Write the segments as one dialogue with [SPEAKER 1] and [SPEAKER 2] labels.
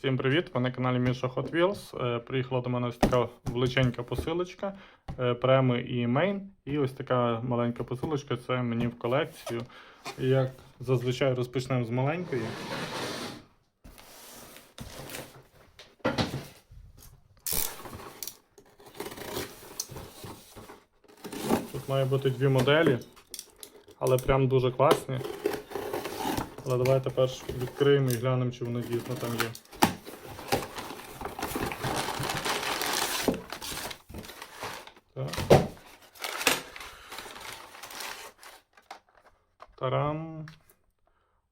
[SPEAKER 1] Всім привіт! Ви на каналі Міша Hot Wheels. Е, Приїхала до мене ось така величенька посилочка, е, преми і мейн. І ось така маленька посилочка це мені в колекцію. Як зазвичай розпочнемо з маленької. Тут має бути дві моделі, але прям дуже класні. Але давайте перш відкриємо і глянемо, чи вони дійсно там є. Так. Тарам.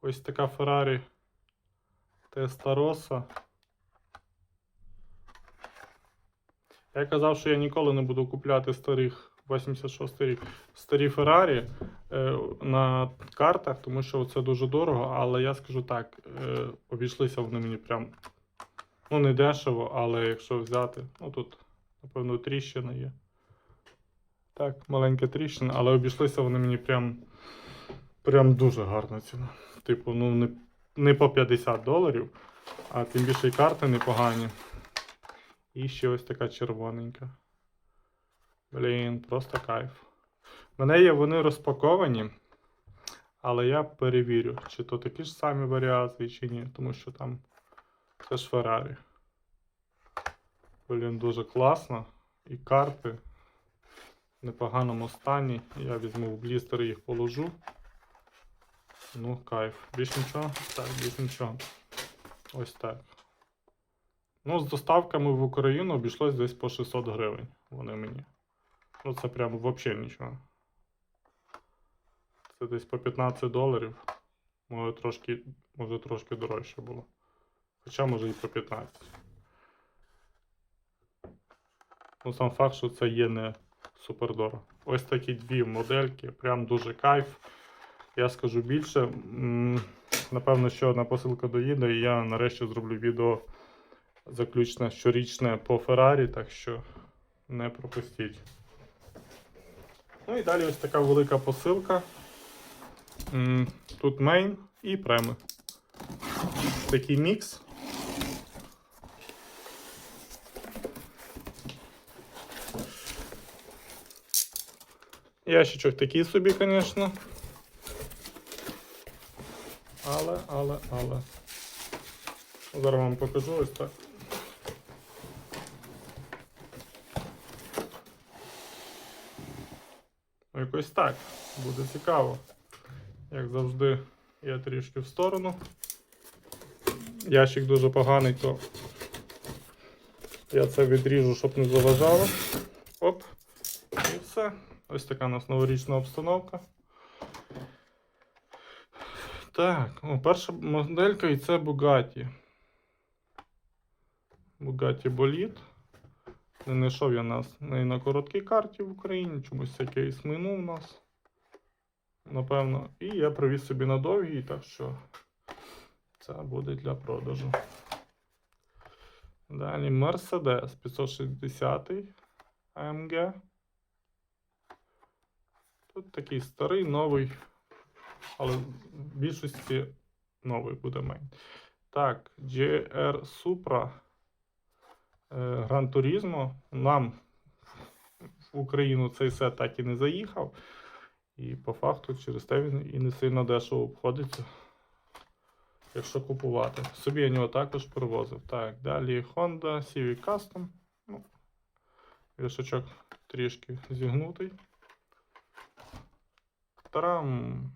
[SPEAKER 1] Ось така Ferrari Testarossa. Я казав, що я ніколи не буду купляти старих 86 рік старі Ferrari е, на картах, тому що це дуже дорого, але я скажу так, е, обійшлися вони мені прям ну не дешево, але якщо взяти, ну тут, напевно, тріщина є. Так, маленька тріщина, але обійшлися вони мені прям, прям дуже гарна ціна. Типу, ну не, не по 50 доларів, а тим більше і карти непогані. І ще ось така червоненька. Блін, просто кайф. У мене є вони розпаковані, але я перевірю, чи то такі ж самі варіації, чи ні, тому що там це ж Феррарі. Блін, дуже класно. І карти в непоганому стані. Я візьму в блістер і їх положу. Ну, кайф. Більш нічого? Так, більш нічого. Ось так. Ну, з доставками в Україну обійшлось десь по 600 гривень. Вони мені. Ну, це прям взагалі нічого. Це десь по 15 доларів. Може трошки, може трошки дорожче було. Хоча може і по 15. Ну, сам факт, що це є не супер дорого. Ось такі дві модельки, прям дуже кайф. Я скажу більше. Напевно, що одна посилка доїде, і я нарешті зроблю відео заключне щорічне по Феррарі, так що не пропустіть. Ну і далі ось така велика посилка. Тут мейн і преми. Такий мікс. Ящичок такий собі, звісно. Але, але, але. Зараз вам покажу ось так. Якось так. Буде цікаво. Як завжди, я трішки в сторону. Ящик дуже поганий, то я це відріжу, щоб не заважало. Оп. І все. Ось така у нас новорічна обстановка. Так, о, перша моделька і це Bugatti. Bugatti Bolid. Не знайшов я нас неї на короткій карті в Україні, чомусь цей кейс минув у нас. Напевно. І я привіз собі на довгій, так що це буде для продажу. Далі Mercedes 560 AMG. Тут такий старий, новий, але в більшості новий буде мейн. Так, GR Supra е, Gran Turismo. Нам в Україну цей сет так і не заїхав. І по факту через те він і не сильно дешево обходиться. Якщо купувати. Собі я нього також привозив. Так, далі Honda Civic Custom. Ну, вішачок трішки зігнутий. Тарам.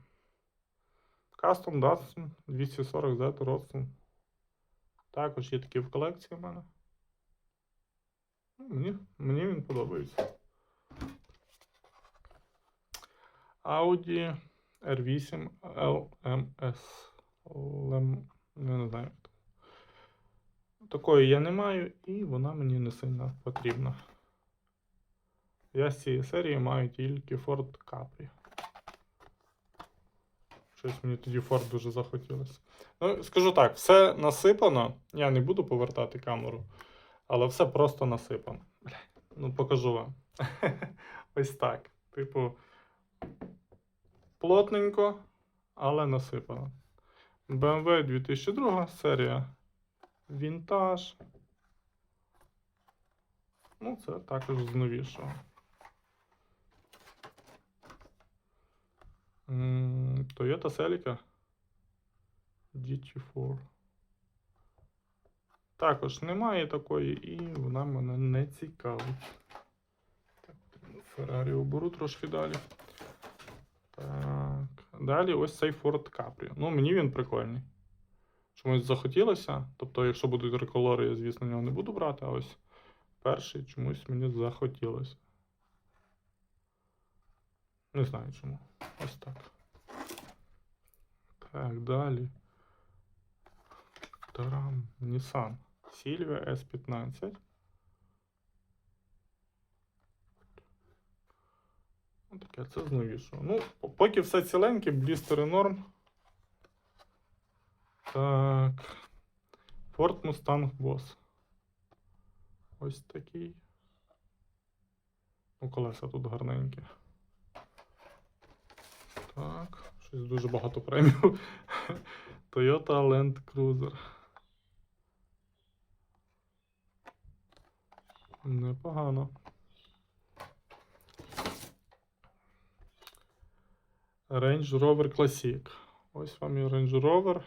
[SPEAKER 1] Custom Datsun 240 Z Rodson. Також є такі в колекції в мене. Ну, Мені, мені він подобається. Audi R8 LMS. Lem... Не знаю. Такої я не маю, і вона мені не сильно потрібна. Я з цієї серії маю тільки Ford Capri. Щось мені тоді Ford дуже захотілося. Ну, скажу так, все насипано. Я не буду повертати камеру, але все просто насипано. Ну, покажу вам. Ось так. Типу, плотненько, але насипано. BMW 2002 серія. Вінтаж. Ну, це також з новішого. Toyota Celica GT4. Також немає такої, і вона мене не цікавить. Так, Феррарі оберу трошки далі. Так. Далі ось цей Ford Capri. Ну, мені він прикольний. Чомусь захотілося. Тобто, якщо будуть триколори, я, звісно, його не буду брати, а ось перший чомусь мені захотілося. Не знаю чому. Ось так. Так, далі. Тарам. Nissan. Silvia S15. Ну, таке, це з новішого. Ну, поки все ціленьке, блістери норм. Так. Ford Mustang Boss. Ось такий. Ну, колеса тут гарненькі. Так, щось дуже багато премів. Toyota Land Cruiser. Непогано. Range Rover Classic. Ось вам і Range Rover.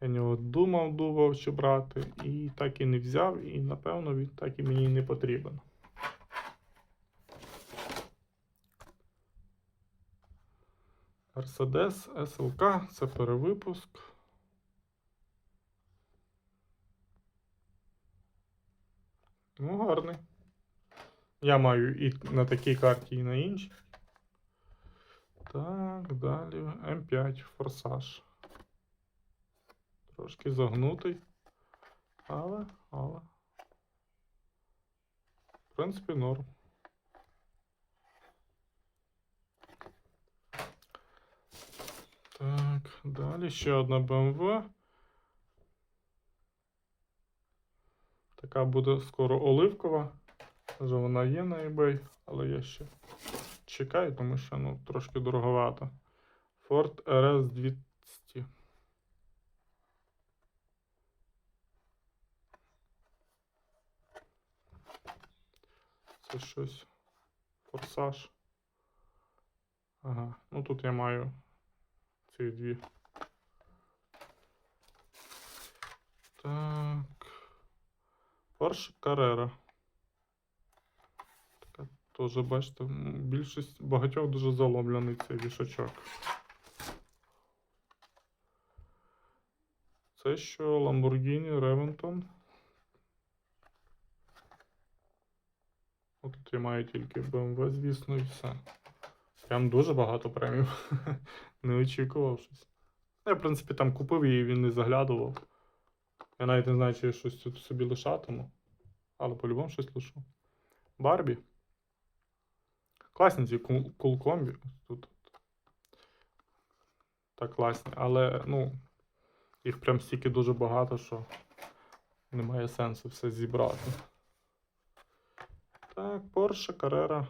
[SPEAKER 1] Я нього думав, думав, чи брати, і так і не взяв, і напевно він так і мені не потрібен. Mercedes SLK це перевипуск. Ну, гарний. Я маю і на такій карті, і на іншій. Так, далі. М5 форсаж. Трошки загнутий. Але, але. В принципі, норм. Так, далі ще одна BMW. Така буде скоро оливкова. Вже вона є на eBay, але я ще чекаю, тому що ну, трошки дороговато. Ford RS 200. Це щось. Форсаж. Ага, ну тут я маю ці дві. Так. Porsche Carrera. Така теж, бачите, більшість багатьох дуже заломлений цей вішачок. Це що Lamborghini Reventon. Ну, Тут я маю тільки BMW, звісно, і все. Прям дуже багато премів. не очікував щось. Я, в принципі, там купив її, він не заглядував. Я навіть не знаю, чи я щось тут собі лишатиму. Але по-любому щось лишу. Барбі. Класні ці кулкомбі. Тут. Так класні. Але, ну, їх прям стільки дуже багато, що немає сенсу все зібрати. Так, Porsche Carrera.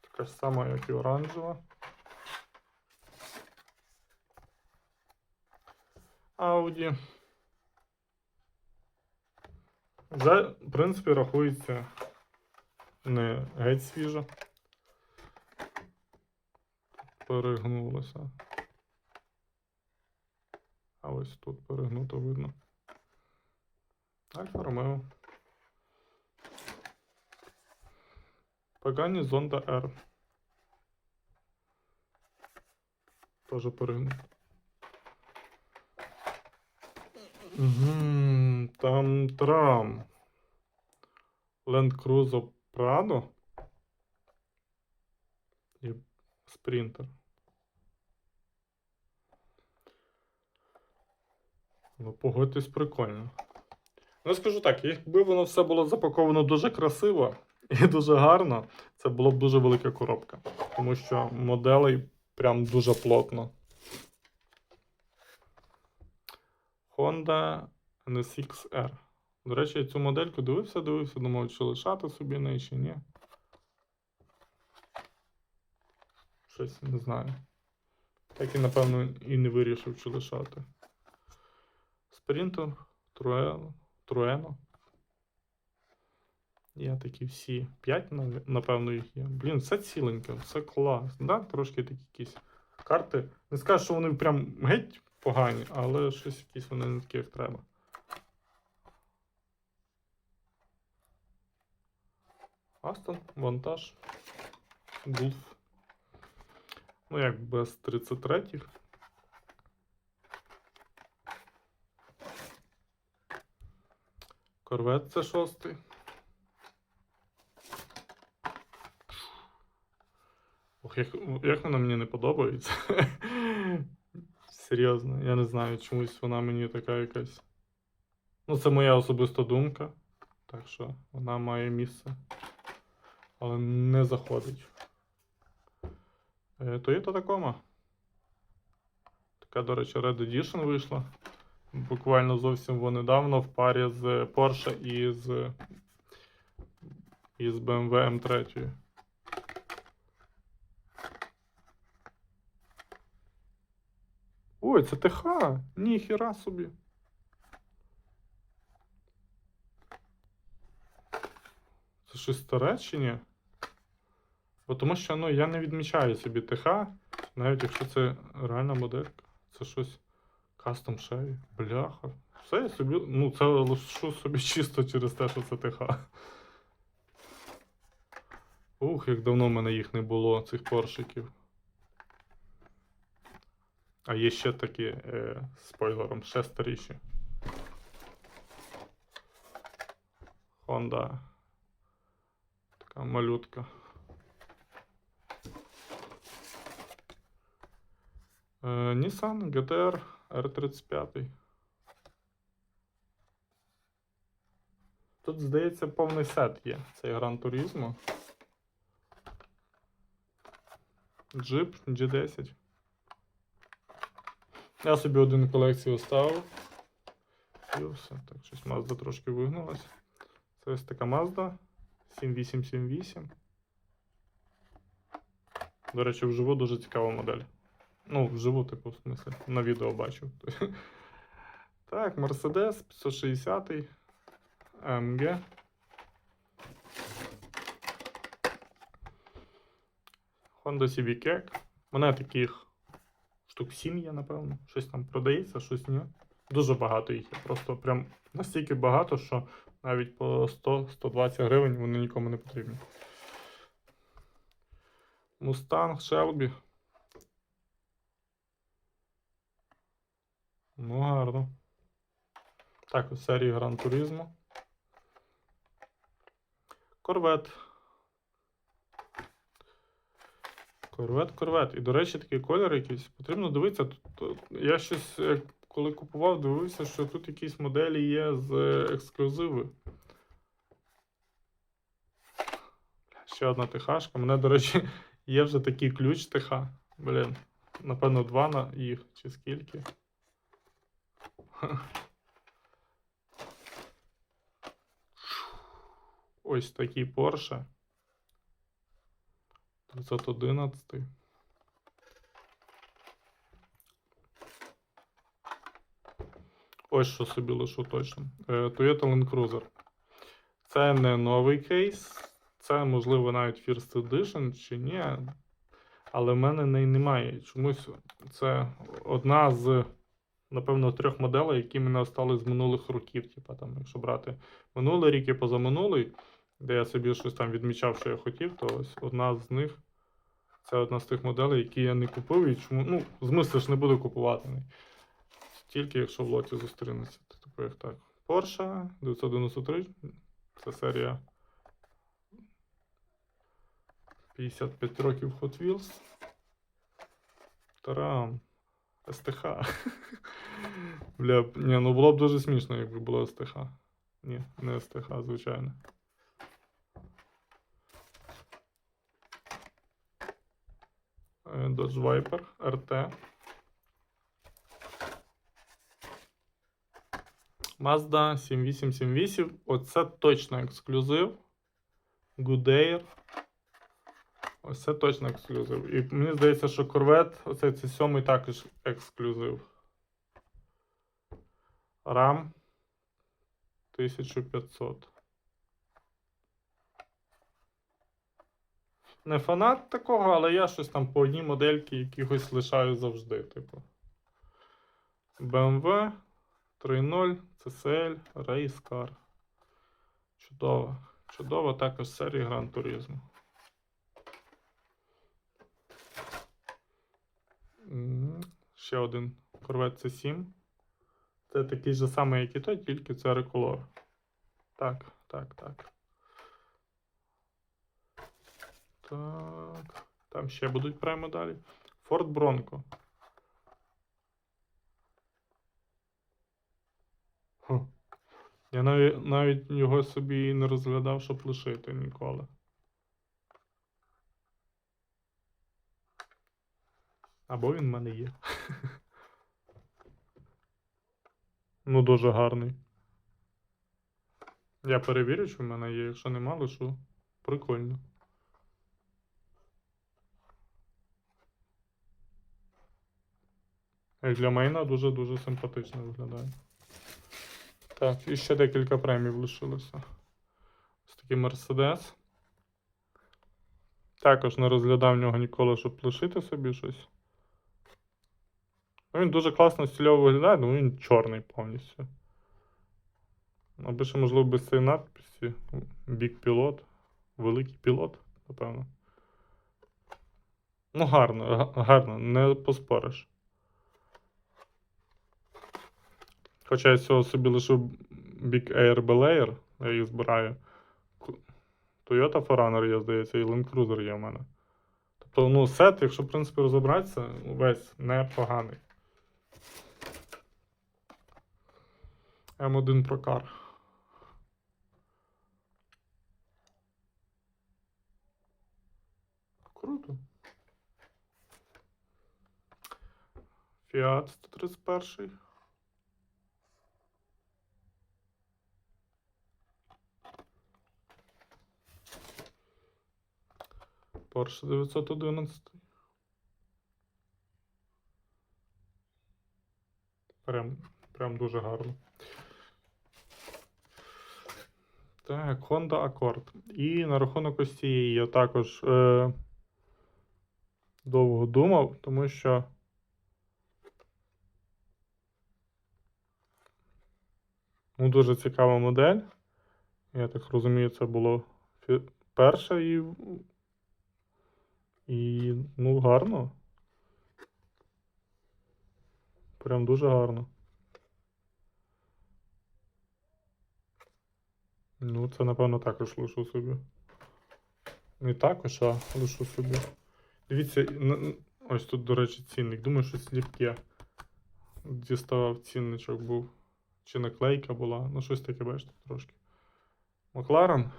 [SPEAKER 1] Така ж сама, як і оранжева. Audi. Вже, в принципі, рахується не геть свіжа. Перегнулося. А ось тут перегнуто видно. Альфа Ромео. Пагані Зонда R. Тоже перегнуто. Там трам. Land Cruiser Prado. І Sprinter. Ну, погодьтесь, прикольно. Ну, скажу так, якби воно все було запаковано дуже красиво і дуже гарно, це була б дуже велика коробка. Тому що моделей прям дуже плотно. Honda NSX-R. До речі, я цю модельку дивився, дивився, думав, чи лишати собі неї, чи ні. Щось не знаю. Так і, напевно, і не вирішив, чи лишати. Sprinter, Trueno, Труено. Я такі всі. 5, напевно, їх є. Блін, все ціленьке, все клас. Да? Трошки такі якісь карти. Не скажу, що вони прям геть погані, але щось якісь вони не такі, як треба. Астон, вантаж, Гулф. Ну, як без 33-х. Корвет це шостий. Ох, як, як вона мені не подобається. Серйозно, я не знаю, чомусь вона мені така якась. Ну, це моя особиста думка. Так що вона має місце. Але не заходить. Е, Toyota Tacoma. Така, до речі, Red Edition вийшла. Буквально зовсім недавно в парі з Porsche і з, і з BMW M3. Ой, це ТХ! Ніхіра собі. Це щось старе чи ні? Бо тому що ну, я не відмічаю собі ТХ, навіть якщо це реальна моделька. Це щось кастом Chevy. Бляха. Все я собі. Ну, це лишу собі чисто через те, що це ТХ. Ух, як давно в мене їх не було, цих поршиків. А є ще такі е, спойлером, ще старіші. Honda. Така малютка. Е, Nissan GTR R35. Тут, здається, повний сет є. Цей Gran Turismo. Jeep G10. Я собі один колекцію оставив. І все. Так, щось Mazda трошки вигнулась. Це ось така Mazda 7878. До речі, вживу дуже цікава модель. Ну, вживу, типу, в смислі, на відео бачив. Так, Mercedes 560 AMG. Honda Civic. Мене таких штук 7 є, напевно. Щось там продається, щось ні. Дуже багато їх є. Просто прям настільки багато, що навіть по 100-120 гривень вони нікому не потрібні. Mustang, Shelby. Ну, гарно. Так, у серії Gran Turismo. Корвет. Корвет, корвет. І, до речі, такий колір якийсь. Потрібно дивитися. Тут, я щось, е, коли купував, дивився, що тут якісь моделі є з е, ексклюзиви. Ще одна ТХшка. Мене, до речі, є вже такий ключ ТХ. Блін. Напевно, два на їх чи скільки. Ось такий Porsche. 911. Ось що собі лишу точно. Е, Toyota Land Cruiser. Це не новий кейс. Це, можливо, навіть First Edition чи ні. Але в мене неї немає. Чомусь це одна з, напевно, трьох моделей, які мене остали з минулих років. Типа, там, якщо брати минулий рік і позаминулий, де я собі щось там відмічав, що я хотів, то ось одна з них. Це одна з тих моделей, які я не купив і чому. Ну, змисли ж не буду купувати. Тільки якщо в лоті зустрінеться. Типу як так. Porsche 993. Це серія 55 років Hot Wheels. Тарам. СТХ. Бля, ні, ну було б дуже смішно, якби було СТХ. Ні, не СТХ, звичайно. Dodge Viper RT. Mazda 7878. Оце точно ексклюзив. Goodyear. Ось це точно ексклюзив. І мені здається, що Corvette, оцей це сьомий також ексклюзив. RAM 1500. Не фанат такого, але я щось там по одній модельки якихось лишаю завжди. Типу. BMW 3.0, CCL, Race Car. Чудово. Чудово також серії Gran Turismo. Ще один Corvette C7. Це такий же самий, як і той, тільки це реколор. Так, так, так. Так. Там ще будуть прямо далі. Bronco. Хм. Я навіть, навіть його собі не розглядав, щоб лишити ніколи. Або він в мене є. Ну, дуже гарний. Я перевірю, чи в мене є. Якщо нема, лишу. Прикольно. Як для мейна дуже-дуже симпатично виглядає. Так, і ще декілька премів лишилося. Ось такий Мерседес. Також не розглядав нього ніколи, щоб лишити собі щось. Ну, він дуже класно стильово виглядає, але він чорний повністю. Аби ще, можливо, без цієї надписі. Бік пілот. Великий пілот, напевно. Ну, гарно, гарно, не поспориш. Хоча я цього собі лишив Big Air Bel я їх збираю. Toyota 4Runner є, здається, і Land Cruiser є в мене. Тобто, ну, сет, якщо, в принципі, розібратися, весь непоганий. М1 Прокар. Круто. Fiat 131. Porsche 911. Прям, прям дуже гарно. Так, Honda Accord. І на рахунок ось цієї я також е, довго думав, тому що. Ну, дуже цікава модель. Я так розумію, це було перша і. І, ну, гарно. Прям дуже гарно. Ну, це, напевно, також лишу собі. Не також, а лишу собі. Дивіться, ось тут, до речі, цінник. Думаю, що сліпке. Діставав цінничок був. Чи наклейка була. Ну, щось таке, бачите, трошки. Макларен.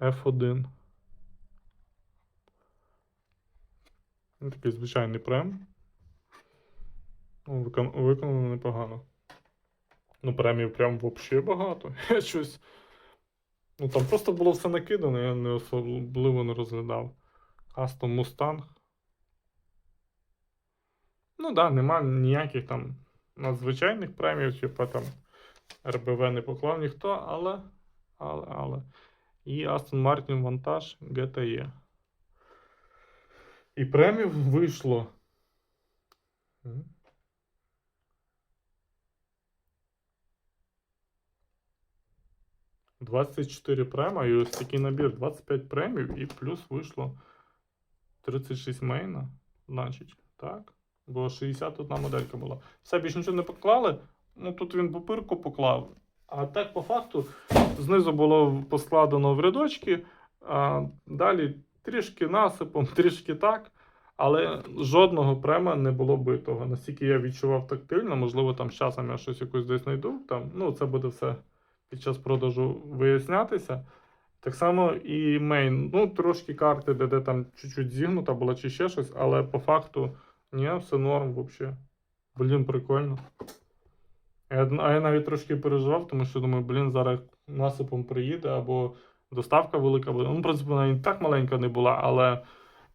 [SPEAKER 1] F1. Такий звичайний прем. Ну. Виконано непогано. Ну, премів прям взагалі багато. Я щось. Ну там просто було все накидано, я не особливо не розглядав. Custom Mustang. Ну так, да, нема ніяких там надзвичайних премів, типу там РБВ не поклав ніхто, але. Але, але. І Aston Martin Vantage GTE. І премів вийшло. Двадцять чотири према і ось такий набір 25 премів, і плюс вийшло 36 мейна. Значить, так. Бо 60 одна моделька була. Все більше нічого не поклали. Ну тут він пупирку поклав. А так, по факту, знизу було поскладено в рядочки, а далі трішки насипом, трішки так. Але жодного према не було битого. Наскільки я відчував тактильно, можливо, там з часом я щось якось десь знайду. Там, ну, це буде все під час продажу вияснятися. Так само і мейн. Ну, трошки карти, де, де там чуть-чуть зігнута була чи ще щось, але по факту ні, все норм взагалі. Блін, прикольно. А я навіть трошки переживав, тому що думаю, блін, зараз насипом приїде або доставка велика буде. Ну, в принципі, вона і так маленька не була, але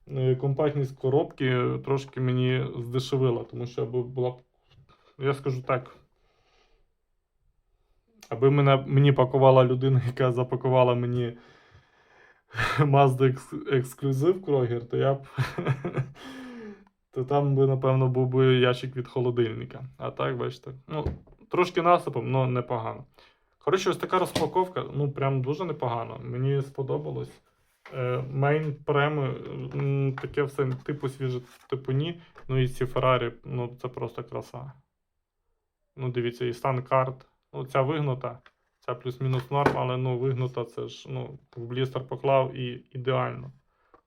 [SPEAKER 1] е, компактність коробки трошки мені здешевила, тому що аби була я скажу так, Аби мене, мені пакувала людина, яка запакувала мені Mazda Exclusive Kroger, то я б. то там би, напевно, був би ящик від холодильника. А так, бачите, ну, трошки насипом, але непогано. Коротше, ось така розпаковка, ну прям дуже непогано. Мені сподобалось. Е, Мейн преми, таке все типу свіже, типу ні. Ну і ці Феррарі, ну це просто краса. Ну, дивіться, і стан карт. Ну, ця вигнута, ця плюс-мінус норм, але ну, вигнута це ж ну, в блістер поклав і ідеально.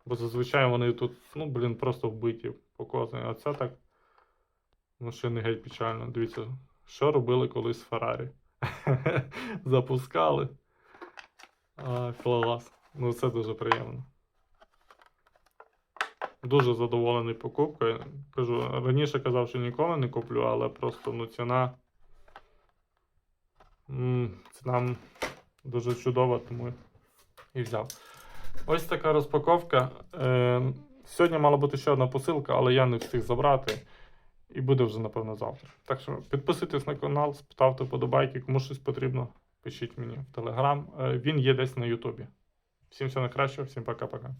[SPEAKER 1] Бо зазвичай вони тут, ну, блін, просто вбиті, показані. А це так. Ну, ще не геть печально. Дивіться, що робили колись з Феррарі. Запускали. А, клас. Ну, це дуже приємно. Дуже задоволений покупкою. Кажу, раніше казав, що ніколи не куплю, але просто ну, ціна. Ціна дуже чудова, тому і взяв. Ось така розпаковка. Е, сьогодні мала бути ще одна посилка, але я не встиг забрати. І буде вже, напевно, завтра. Так що підписуйтесь на канал, ставте подобайки, кому щось потрібно, пишіть мені в Телеграм. Він є десь на Ютубі. Всім всього найкращого, всім пока-пока.